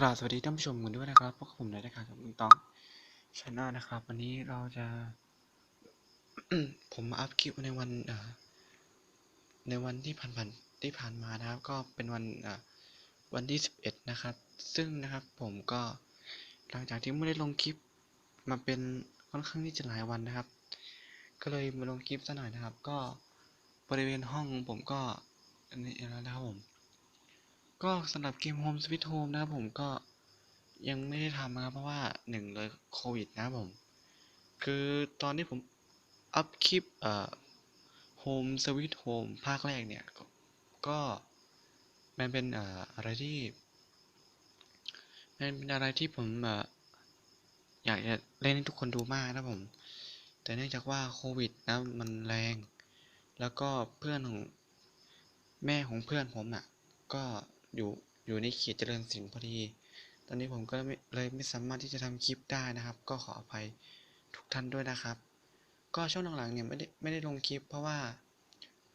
กราบสวัสดีท่านผู้ชมกันด้วยนะครับพวกบผมในรายการกับลุงต้องชาแนลนะครับ วันนี้เราจะ ผมมาอัพคลิปในวันในวันที่ผ่านๆที่ผ่านมานะครับ ก็เป็นวันวันที่สิบเอ็ดนะครับ ซึ่งนะครับผมก็หลังจากที่ไม่ได้ลงคลิปมาเป็นค่อนข้างที่จะหลายวันนะครับ ก็เลยมาลงคลิปซะหน่อยนะครับ ก็บริเวณห้องผมก็อันนี้แล้วนะครับผม ก็สำหรับเกม Home Sweet Home นะครับผมก็ยังไม่ได้ทำนะครับเพราะว่าหนึ่งเลยโควิดนะครับผม คือตอนที่ผมอัพคลิปเอ่อ Home Sweet Home ภาคแรกเนี่ยก็ก็มันเป็นเอ่ออะไรที่มันเป็นอะไรที่ผมเอ่ออยากจะเล่นให้ทุกคนดูมากนะผม แต่เนื่องจากว่าโควิดนะมันแรง แล้วก็เพื่อนของแม่ของเพื่อนผมอะ ก็ อยู่อยู่ในเขตเจริญสินพอดี ตอนนี้ผมก็เลยไม่สามารถที่จะทำคลิปได้นะครับ ก็ขออภัยทุกท่านด้วยนะครับ ก็ช่วงหลังๆเนี่ยไม่ได้ไม่ได้ลงคลิป เพราะว่า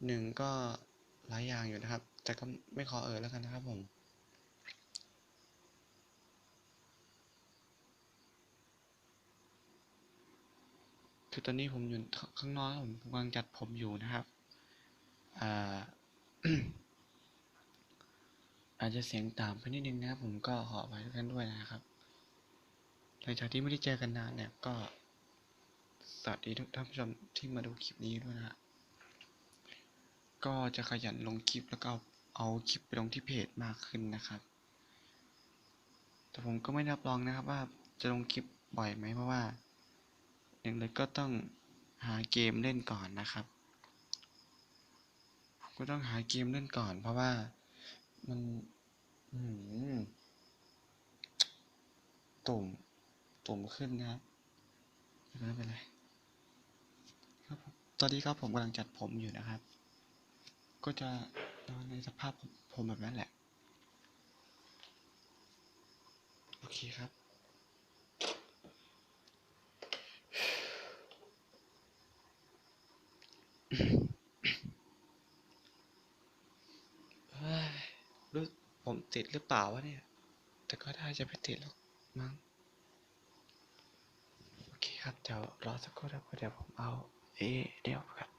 หนึ่งก็หลายอย่างอยู่นะครับ แต่ก็ไม่ขอเอ่ยแล้วกันนะครับผมคือตอนนี้ผมอยู่ข้างนอกผมกำลังจัดผมอยู่นะครับ อ่า อาจจะเสียงต่ำไปนิดนึงนะครับ ผมก็ขออภัยทุกท่านด้วยนะครับหลังจากที่ไม่ได้เจอกันนานเนี่ยก็สวัสดีทุกท่านผู้ชมที่มาดูคลิปนี้ด้วยนะ ก็จะขยันลงคลิปแล้วก็เอาคลิปไปลงที่เพจมากขึ้นนะครับ แต่ผมก็ไม่รับรองนะครับว่าจะลงคลิปบ่อยไหมเพราะว่าหนึ่งเลยก็ต้องหาเกมเล่นก่อนนะครับ ก็ต้องหาเกมเล่นก่อน เพราะว่า มันตุ่ม ตุ่มขึ้นนะครับไม่เป็นไรครับตอนนี้ครับผมกำลังจัดผมอยู่นะครับ ก็จะนอนในสภาพผมแบบนั้นแหละ โอเคครับเฮ้ยรู้ ผมติดหรือเปล่าวะเนี่ย แต่ก็ได้จะไม่ติดหรอกมั้ง โอเคครับเดี๋ยวรอสักครู่ครับเดี๋ยวผมเอาเอเดี๋ยวครับ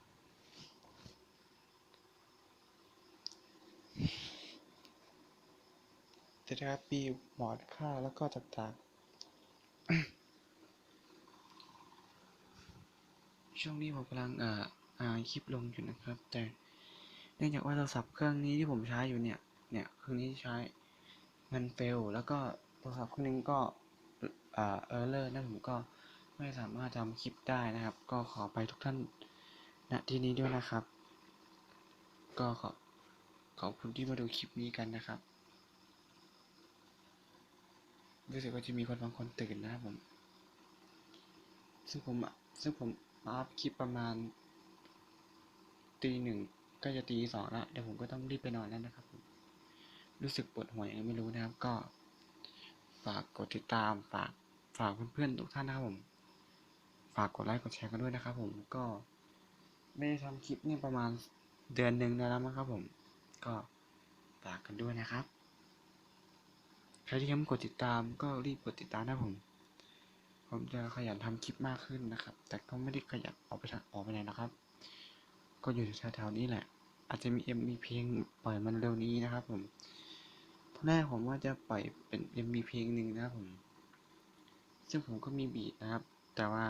จะได้ครับปีหมอนข้าแล้วก็ต่างๆ ช่วงนี้ผมกำลังอ่าอ่าคลิปลงอยู่นะครับ แต่เนื่องจากว่าโทรศัพท์เครื่องนี้ที่ผมใช้อยู่เนี่ย เนี่ยเครื่องนี้ที่ใช้มันเฟลแล้วก็โทรศัพท์เครื่องนึงก็เออเลอร์นั่นผมก็ไม่สามารถทำคลิปได้นะครับ ก็ขอไปทุกท่านณที่นี้ด้วยนะครับ ก็ขอขอบคุณที่มาดูคลิปนี้กันนะครับรู้สึกว่าจะมีคนบางคนตื่นนะครับผม ซึ่งผมซึ่งผมอัพคลิปประมาณตีหนึ่งก็จะตีสองล้วเดี๋ยวผมก็ต้องรีบไปนอนแล้วนะครับผม รู้สึกปวดหัวยังไม่รู้นะครับ ก็ ฝากกดติดตามฝากฝากเพื่อนๆทุกท่านนะครับผม ฝากกดไลค์กดแชร์กันด้วยนะครับ ผมก็ไม่ได้ทำคลิปเนี่ยประมาณเดือนหนึ่งแล้วนะครับผม ก็ฝากกันด้วยนะครับ ใครที่ยังไม่กดติดตามก็รีบกดติดตามนะผม ผมจะขยันทำคลิปมากขึ้นนะครับ แต่ก็ไม่ได้ขยันออกไปทางออกไปไหนนะครับ ก็อยู่แถวๆนี้แหละ อาจจะมีเอ็มมีเพลงปล่อยมันเร็วนี้นะครับผม แรกผมว่าจะปล่อยเป็นเอ็มมีเพลงหนึ่งนะครับผม ซึ่งผมก็มีบีทนะครับ แต่ว่า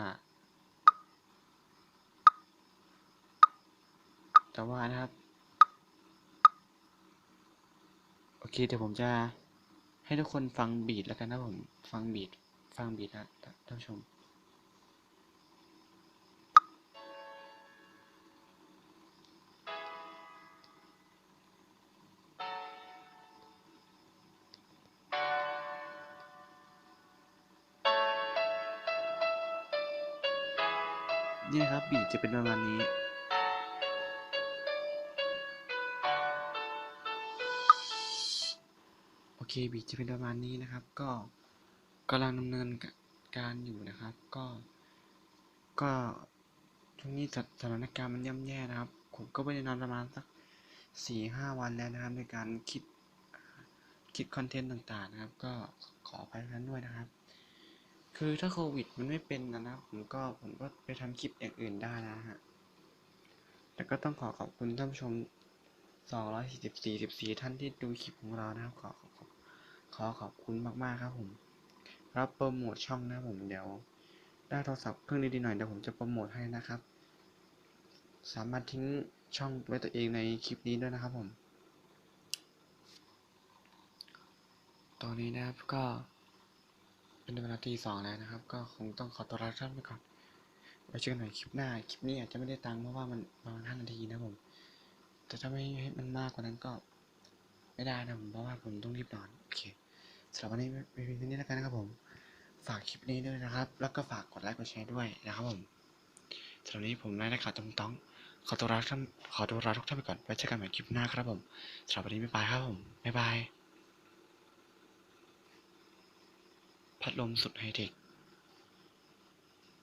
แต่ว่านะครับ โอเคเดี๋ยวผมจะให้ทุกคนฟังบีทแล้วกันนะผม ฟังบีท ฟังบีทนะท่านผู้ชม เนี่นะครับบีจะเป็นประมาณนี้ โอเคบีจะเป็นประมาณนี้นะครับ ก็กำลังดำเนินการอยู่นะครับ ก็ ก็ช่วงนี้สถานการณ์มันย่ำแย่นะครับ ผมก็ไม่ได้นอนประมาณสักสี่ห้าวันแล้วนะครับในการคิดคิดคอนเทนต์ต่างๆนะครับ ก็ขออภัยนั้นด้วยนะครับ คือถ้าโควิดมันไม่เป็นนะนะผมก็ผมก็ไปทำคลิปอย่างอื่นได้นะฮะแต่ก็ต้องขอขอบคุณท่านผู้ชม 244 4ท่านที่ดูคลิปของเรานะครับขอขอขอขอขอบคุณมากๆครับผม รับโปรโมทช่องนะผมเดี๋ยว ได้โทรศัพท์เครื่องดีๆหน่อยเดี๋ยวผมจะโปรโมทให้นะครับ สามารถทิ้งช่องไว้ตัวเองในคลิปนี้ด้วยนะครับผม ตอนนี้นะครับก็ เป็นเวลาตีสองแล้วนะครับ ก็คงต้องขอตัวลาท่านไปก่อนไว้เจอกันใหม่คลิปหน้า คลิปนี้อาจจะไม่ได้ตังค์เพราะว่ามันประมาณห้านาทีนะผม แต่ถ้าไม่ให้มันมากกว่านั้นก็ไม่ได้นะผมเพราะว่าผมต้องรีบนอนโอเคสำหรับวันนี้ไม่เพียงเท่านี้แล้วกันนะครับผม ฝากคลิปนี้ด้วยนะครับ แล้วก็ฝากกดไลค์กดแชร์ด้วยนะครับผมสำหรับวันนี้ผมนายนักข่าวตรงต้องขอตัวลาท่านขอตัวลาทุกท่านไปก่อนไว้เจอกันใหม่คลิปหน้าครับผมสำหรับวันนี้บ๊ายบายครับผมบ๊ายบาย พัดลมสุดไฮเทค